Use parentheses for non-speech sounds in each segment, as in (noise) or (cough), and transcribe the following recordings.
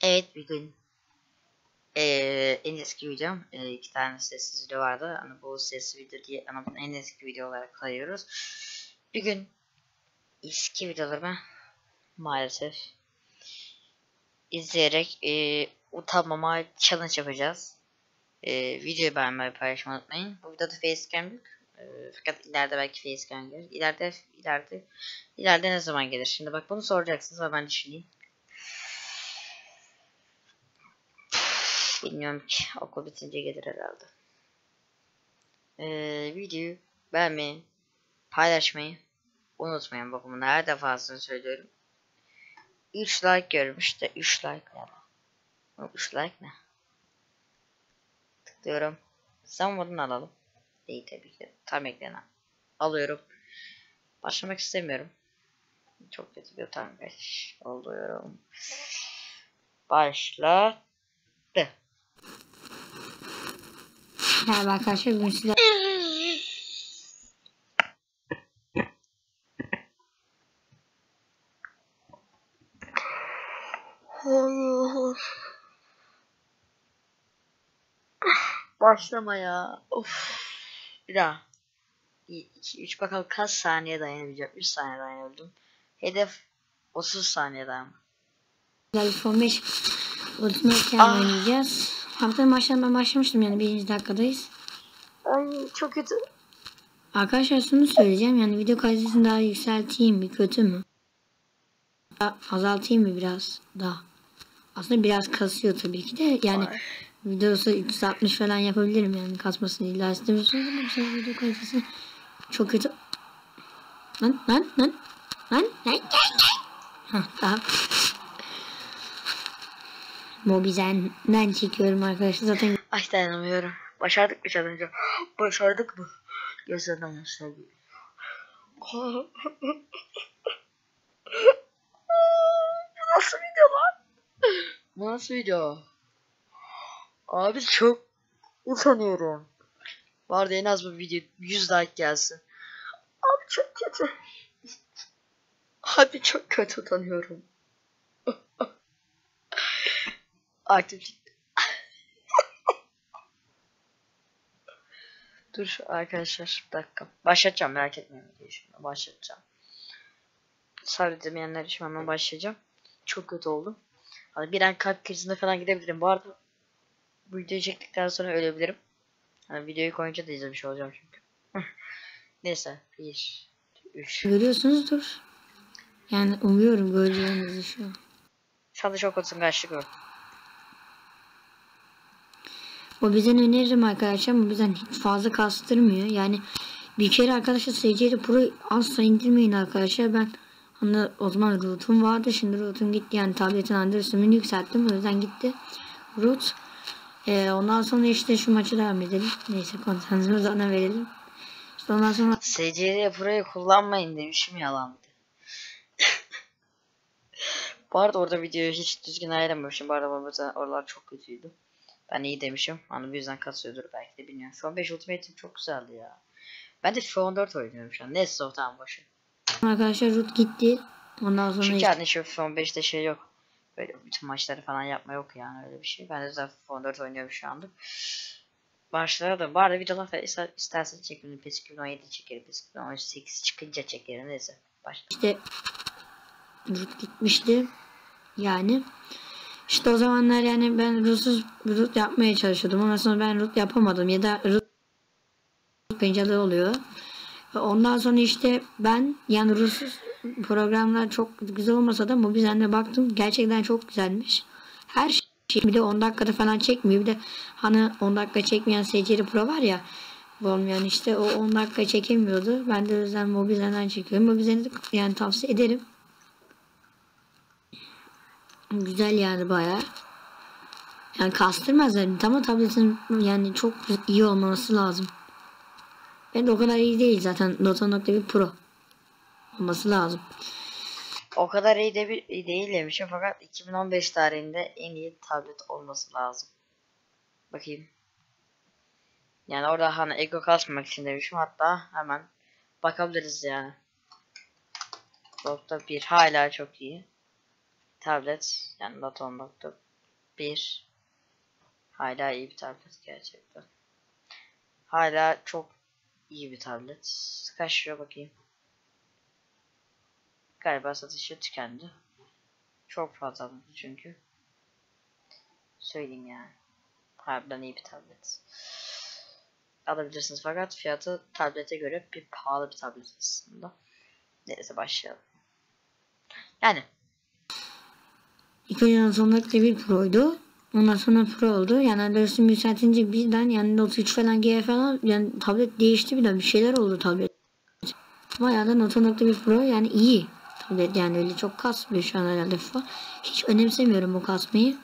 Evet bir gün eee, en eski videom eee, iki tane sessiz video vardı. Hani bu sessiz video diye ama bunu en eski video olarak sayıyoruz. Bir gün eski videolarımı maalesef izleyerek eee utanmama challenge yapacağız. Eee videoyu beğenmeyi paylaşmayı unutmayın. Bu videoda facecam yok. Eee, fakat ileride belki facecam gelir. İleride ileride ileride ne zaman gelir? Şimdi bak bunu soracaksınız ama ben düşüneyim. Bilmiyorum ki. Okul bitince gelir herhalde. Ee, videoyu beğenmeyi, paylaşmayı unutmayın. Bakın her defasında söylüyorum. 3 like görmüş de 3 like ne? lan? 3 like ne? Tıklıyorum. Modunu alalım. İyi tabii ki. Tam ekrana. Alıyorum. Başlamak istemiyorum. Çok kötü bir utangaç oluyorum. Başla. Merhaba arkadaşlar bugün size Başlama ya. Of. Bir daha. 2 3 bakalım kaç saniye dayanabileceğim. 3 saniye dayanabildim. Hedef 30 saniye dayanma. güzel son 5 Ultimate Team Oynayacağız. Haftanın maçlarına ben başlamıştım yani birinci dakikadayız. Ay çok kötü. Arkadaşlar şunu söyleyeceğim yani video kalitesini daha yükselteyim mi kötü mü? Daha azaltayım mı biraz daha? Aslında biraz kasıyor tabii ki de yani Ay. videosu 360 falan yapabilirim yani kasmasını illa istemiyorsunuz ama bu sefer video kalitesi çok kötü. Lan lan lan lan lan lan Hah daha. Mobizen'den çekiyorum arkadaşlar zaten Ay dayanamıyorum. Başardık mı challenge? Başardık mı? Gözlerden yaşlar geliyor. Bu nasıl video lan? Bu nasıl video? Abi çok utanıyorum. Vardı en az bu video 100 like gelsin. Abi çok kötü. Abi çok kötü utanıyorum. Artık (laughs) Dur arkadaşlar bir dakika. Başlatacağım merak etmeyin. videoyu Şimdi başlatacağım. Sabitlemeyenler için hemen başlayacağım. Çok kötü oldum. Hani bir an kalp krizine falan gidebilirim. Bu arada bu videoyu çektikten sonra ölebilirim. Hani videoyu koyunca da izlemiş olacağım çünkü. (laughs) Neyse. 1 3 görüyorsunuzdur. Yani umuyorum göreceğinizi şu an. Şu çok kötüsün kaçtık o. Mobizen öneririm arkadaşlar. Mobizen hiç fazla kastırmıyor. Yani bir kere arkadaşlar SC'de Pro asla indirmeyin arkadaşlar. Ben hani o zaman root'um vardı. Şimdi root'um gitti. Yani tabletin sürümünü yükselttim. O yüzden gitti. Root. Ee, ondan sonra işte şu maçı devam edelim. Neyse konsantremizi ona verelim. İşte ondan sonra SCD Pro'yu kullanmayın demişim yalandı. (laughs) Bu arada orada videoyu hiç düzgün ayarlamamışım. Bu arada oralar çok kötüydü. Ben iyi demişim. Hani bu yüzden kasıyordur belki de bilmiyorum. Şu an 5 Ultimate'im çok güzeldi ya. Ben de FIFA 14 oynuyorum şu an. Neyse o tamam boşu. arkadaşlar root gitti. Ondan sonra Çünkü hani şu FIFA 15'te şey yok. Böyle bütün maçları falan yapma yok yani öyle bir şey. Ben de zaten FIFA 14 oynuyorum şu anda. Başlayalım. Bu arada videolar da ister, isterseniz çekelim. PES 2017 çekelim. PES 2018 çıkınca çekelim. Neyse. Başla. işte root gitmişti. Yani işte o zamanlar yani ben rootsuz root yapmaya çalışıyordum. Ondan sonra ben root yapamadım ya da root pencereli oluyor. Ondan sonra işte ben yani rootsuz programlar çok güzel olmasa da Mobizen'de baktım gerçekten çok güzelmiş. Her şey bir de 10 dakikada falan çekmiyor. Bir de hani 10 dakika çekmeyen SCR Pro var ya olmayan işte o 10 dakika çekemiyordu. Ben de o yüzden Mobizen'den çekiyorum. Mobizen'i yani tavsiye ederim. Güzel yani bayağı. Yani kastırmaz yani ama tabletin yani çok iyi olması lazım. Ben de o kadar iyi değil zaten Dota nokta bir Pro olması lazım. O kadar iyi, de bir, değil demişim fakat 2015 tarihinde en iyi tablet olması lazım. Bakayım. Yani orada hani ego kasmamak için demişim hatta hemen bakabiliriz yani. Nokta 1 hala çok iyi. Tablet yani Note 10 nokta Bir. Hala iyi bir tablet gerçekten. Hala çok iyi bir tablet. Kaç lira bakayım. Galiba satışı tükendi. Çok fazla alındı çünkü. Söyleyeyim yani. Harbiden iyi bir tablet. Alabilirsiniz fakat fiyatı tablete göre bir pahalı bir tablet aslında. Neyse başlayalım. Yani İlk önce Samsung bir Pro'ydu. Ondan sonra Pro oldu. Yani arasını yükseltince birden yani Note 3 falan G falan yani tablet değişti bir de bir şeyler oldu tablet. Bayağı da Note 1 Pro yani iyi tablet yani öyle çok kasmıyor şu an herhalde. Hiç önemsemiyorum bu kasmayı.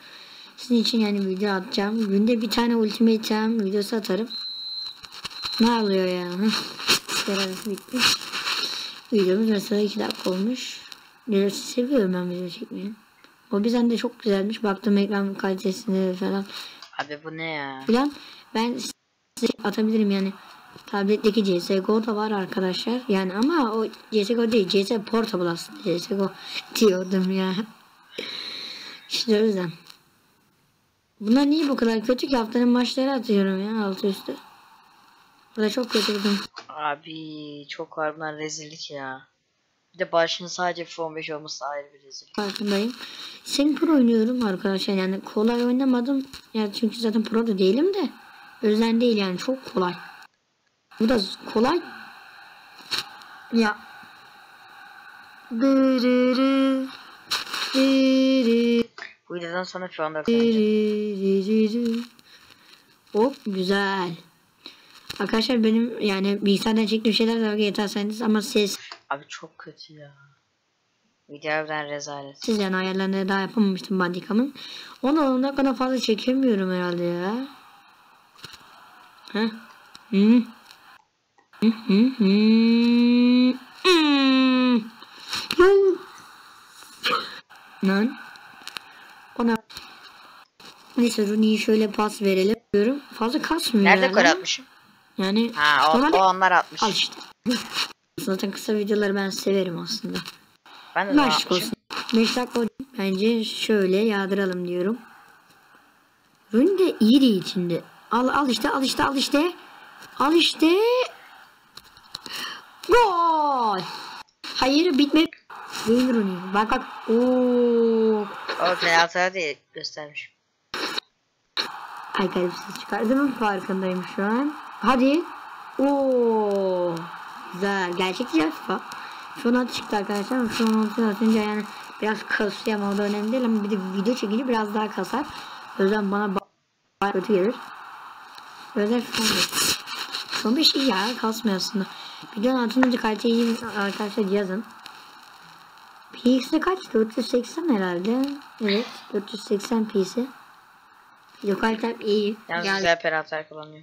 Sizin için yani video atacağım. Günde bir tane Ultimate Team videosu atarım. Ne oluyor ya? Yararı bitmiş. Videomuz mesela 2 dakika olmuş. Biraz seviyorum ben video çekmeyi. O bizden de çok güzelmiş. Baktım ekran kalitesine falan abi bu ne ya? filan. Ben size atabilirim yani. Tabletteki CSGO da var arkadaşlar. Yani ama o CSGO değil. CS Portable aslında. CSGO diyordum ya. (laughs) İşte o yüzden. Bunlar niye bu kadar kötü ki haftanın maçları atıyorum ya altı üstü. Bu da çok kötü. Abi çok harbiden rezillik ya. Bir de başının sadece F15 olması ayrı bir rezillik. farkındayım. Sen pro oynuyorum arkadaşlar yani kolay oynamadım. Yani çünkü zaten pro da değilim de. Yüzden değil yani çok kolay. Bu da kolay. Ya. Dırırı, dırırı, Bu videodan sonra F14 oynayacağım. dırırı. Hop güzel. Arkadaşlar benim yani bilgisayardan çektiğim şeyler de yeterseniz ama ses Abi çok kötü ya. Video harbiden rezalet. Siz yani ayarlarını daha yapamamıştım Bandicam'ın. Onu 10 dakikada fazla çekemiyorum herhalde ya. Heh. Hı. Hı hı hı. Hmm. Yoo. Lan. Ona Neyse Rooney'i şöyle pas verelim diyorum. Fazla kasmıyor Nerede yani. gol atmışım? Yani Ha o, o onlar atmış. al işte. Zaten kısa videoları ben severim aslında. Ben de Maç yapmışım? olsun. 5 dakika bence şöyle yağdıralım diyorum. Rün de iyi değil şimdi. Al al işte al işte al işte. Al işte. Gol. Hayır bitme. Wayne Rooney. Bak bak. Oo. O penaltıları değil göstermiş. Ay garipsiz çıkardığımın farkındayım şu an. Hadi. Oo. Güzel. Gerçek güzel FIFA. Şu an çıktı arkadaşlar. Şu an atınca yani biraz kasıyor ama o da önemli değil ama bir de video çekince biraz daha kasar. O yüzden bana ba- bayağı kötü gelir. Şu an Son bir şey ya kasmıyor aslında. Videonun atınca kalite iyi arkadaşlar yazın. PX'de kaç? 480 herhalde. Evet 480 px'i. Video kalitem iyi. Yalnız Geldi. güzel penaltılar kullanıyor.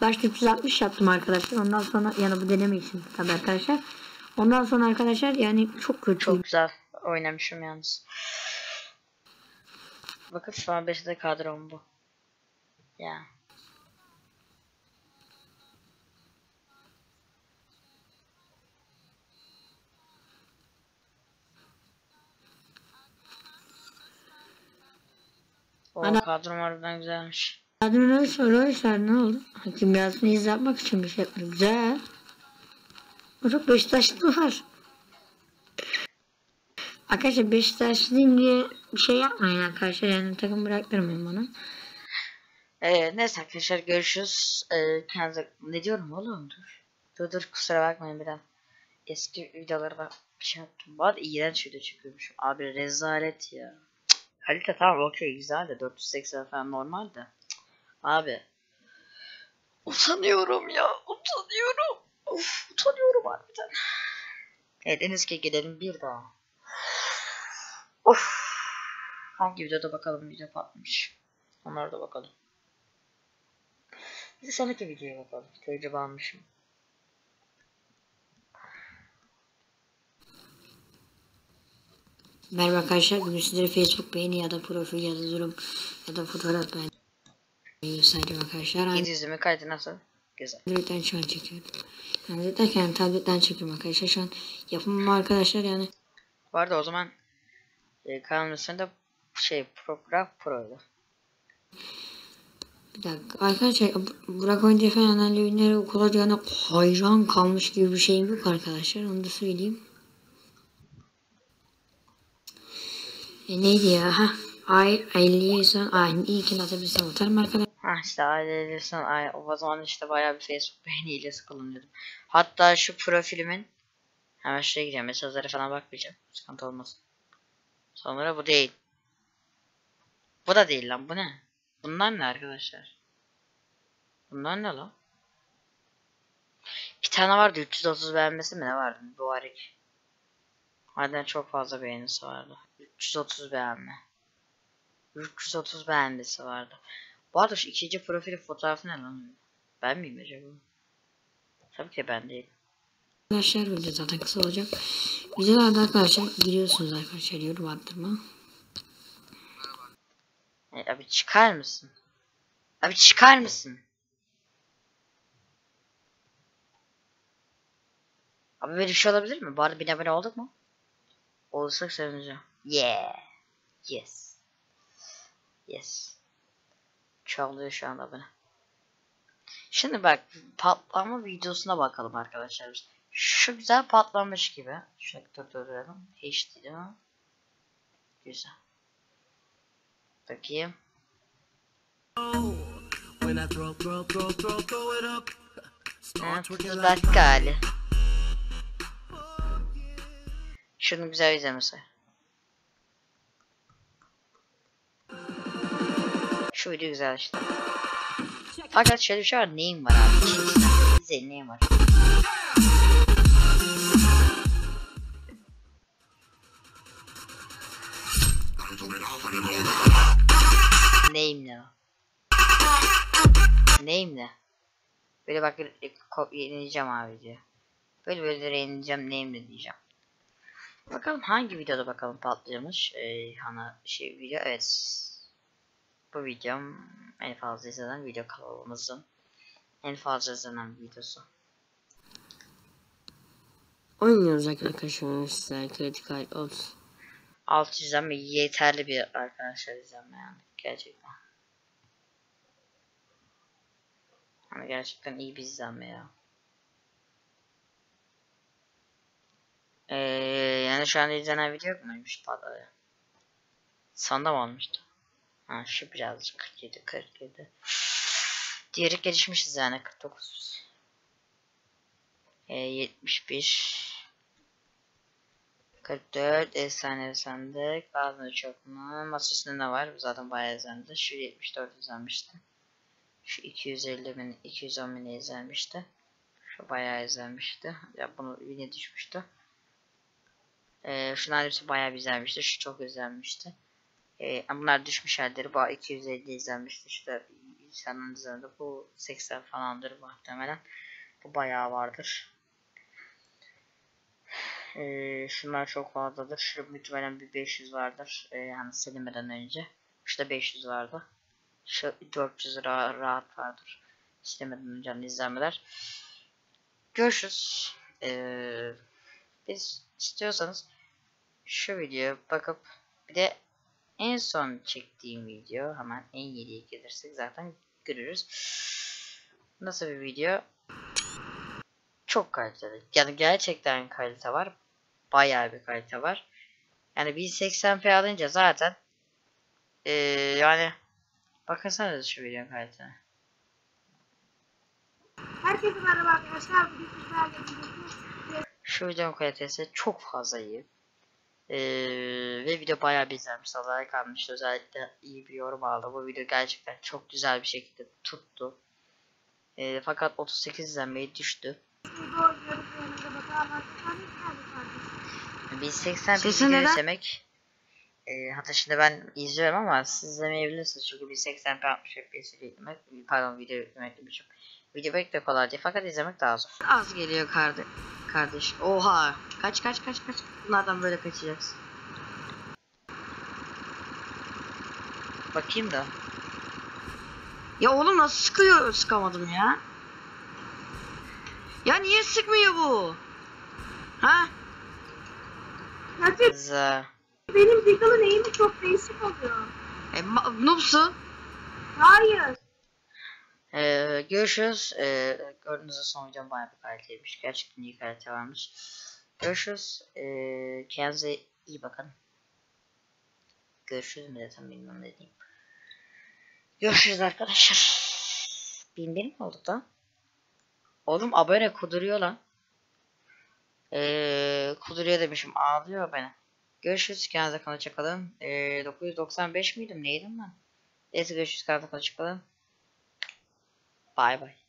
Başta 360 yaptım arkadaşlar. Ondan sonra yani bu deneme için tabii arkadaşlar. Ondan sonra arkadaşlar yani çok kötü. Çok güzel oynamışım yalnız. Bakın şu an 5'te kadrom bu. Ya. O Ana- kadrom harbiden güzelmiş. Adını öyle soruyorlar ne oldu? Hakim yazını izletmek için bir şey yapıyor. Güzel. Çok Beşiktaşlı var. Arkadaşlar Beşiktaşlıyım diye bir şey yapmayın arkadaşlar. Yani takım bıraktırmayın bana. Ee, neyse arkadaşlar görüşürüz. Ee, kendinize... Ne diyorum oğlum dur. Dur dur kusura bakmayın bir an. Eski videolarda bir şey yaptım. Bu arada iğrenç video çekiyormuşum. Abi rezalet ya. Kalite tamam okey güzel de 480 falan normal de. Abi. Utanıyorum ya. Utanıyorum. Of utanıyorum harbiden. Evet en gidelim bir daha. Of. Hangi videoda bakalım video patlamış. Onlara da bakalım. Bir sonraki videoya bakalım. Tecrübe almışım. Merhaba arkadaşlar. Bugün sizlere Facebook beğeni ya da profil ya da durum ya da fotoğraf beğeni göstereceğim arkadaşlar. 700'ümün kalite nasıl? Güzel. Android'den şu an çekiyorum. Yani derken tabletten çekiyorum arkadaşlar. Şu an yapımım arkadaşlar yani arada o zaman e, kanalın üstünde şey Procraft Pro'ydu. Bir dakika. Arkadaşlar Bu- Burak Önce falan hani ürünleri okula yani hayran kalmış gibi bir şeyim yok arkadaşlar. Onu da söyleyeyim. E neydi ya? Ha? Ay 50 son ay iyi ki atabilsem atarım arkadaşlar. Ha işte ailelerinden ay o zaman işte bayağı bir Facebook beğeniyle kullanıyordum. Hatta şu profilimin hemen şuraya gideceğim mesajlara falan bakmayacağım. Sıkıntı olmasın. Sonra bu değil. Bu da değil lan bu ne? Bunlar ne arkadaşlar? Bunlar ne lan? Bir tane vardı 330 beğenmesi mi ne vardı? Bu harik. Harbiden çok fazla beğenisi vardı. 330 beğenme. 330 beğenmesi vardı. Bu arada şu ikinci profili fotoğrafı ne lan? Ben miyim acaba? Tabii ki ben değilim. Arkadaşlar video zaten kısa olacak. Videolarda arkadaşlar giriyorsunuz arkadaşlar yorum attırma. E, abi çıkar mısın? Abi çıkar mısın? Abi böyle bir şey olabilir mi? Bu arada bin abone olduk mu? Olursak sevineceğim. Yeah. Yes. Yes. Çoğalıyor şu anda abone. Şimdi bak patlama videosuna bakalım arkadaşlar. Şu güzel patlamış gibi. Şöyle durduralım. HD değil mi? Güzel. Bakayım. When I throw, throw, throw, throw, throw it up. Ha, Start twerking 30 like dakika hali. Şunu güzel izlemesi. Şu video güzel işte. Fakat şöyle bir şey var. Neyim var abi? İçerisinde. İzleyin neyim var. Neyim ne? Neyim ne? Böyle bak yenileceğim abi video. Böyle böyle yenileceğim neyim ne diyeceğim. Bakalım hangi videoda bakalım patlamış. Ee, hani şey video evet. Bu videom en fazla izlenen video kanalımızın en fazla izlenen videosu. Oynuyoruz arkadaşlar sizler kritikal olsun. 6 izlenme yeterli bir arkadaşlar izlenme yani gerçekten. Hani gerçekten iyi bir izlenme ya. Ee, yani şu anda izlenen video muymuş patladı? Sonda mı olmuştu? Ha şu birazcık 47 47. Diğeri gelişmişiz yani 49. Ee, 71 44 efsane sandık. Bazı çok mu? Masa üstünde ne var? Zaten bayağı izlendi. Şu 74 izlenmişti. Şu 250 bin, 210 bin izlenmişti. Şu bayağı izlenmişti. Ya bunu yine düşmüştü. Ee, şunlar hepsi bayağı izlenmişti. Şu çok izlenmişti. Ama bunlar düşmüş halleri. Bu 250 izlenmişti. İşte insanın izlendi. Bu 80 falandır muhtemelen. Bu bayağı vardır. Ee, şunlar çok fazladır. Şu muhtemelen bir 500 vardır. Ee, yani silinmeden önce. Şurada 500 vardı. Şu 400 ra rahat vardır. Silinmeden önce hani izlenmeler. Görüşürüz. Ee, biz istiyorsanız şu videoya bakıp bir de en son çektiğim video hemen en yediye gelirsek zaten görürüz. Nasıl bir video? Çok kaliteli. Yani gerçekten kalite var. Bayağı bir kalite var. Yani 1080p alınca zaten ee, yani bakınsanıza şu videonun kalitesine. Herkese merhaba arkadaşlar. Bugün sizlerle birlikte Şu videonun kalitesi çok fazla iyi. Ee, ve video bayağı bir izlenmiş. Allah'a kalmış. Özellikle iyi bir yorum aldı. Bu video gerçekten çok güzel bir şekilde tuttu. Ee, fakat 38 izlenmeye düştü. burada oynuyoruz. Yanımda bakalım arkadaşlar. Nerede kardeşim? 1080p Sesi video neden? izlemek e, hatta şimdi ben izliyorum ama siz izlemeyebilirsiniz çünkü 1080p 60 fps izlemek pardon video izlemek demişim. Pek de kolay değil fakat izlemek daha zor. Az geliyor kardeş. Kardeş. Oha. Kaç kaç kaç kaç. Bunlardan böyle kaçacaksın. Bakayım da. Ya oğlum nasıl sıkıyor? Sıkamadım ya. Ya niye sıkmıyor bu? Ha? Za. Benim Deagle'ın eğimi çok değişik oluyor. E, noobsun. Hayır. Ee, görüşürüz. Ee, gördüğünüz gibi son videom bayağı bir kaliteliymiş. Gerçekten iyi kalite varmış. Görüşürüz. Ee, kendinize iyi bakın. Görüşürüz mü desem bilmiyorum ne diyeyim. Görüşürüz arkadaşlar. Bin bin mi olduk lan? Oğlum abone kuduruyor lan. Ee, kuduruyor demişim. Ağlıyor abone. Görüşürüz. Kendinize kalın. Hoşçakalın. Ee, 995 miydim? Neydim ben? Neyse görüşürüz. Kendinize kalın. Hoşçakalın. Bye bye.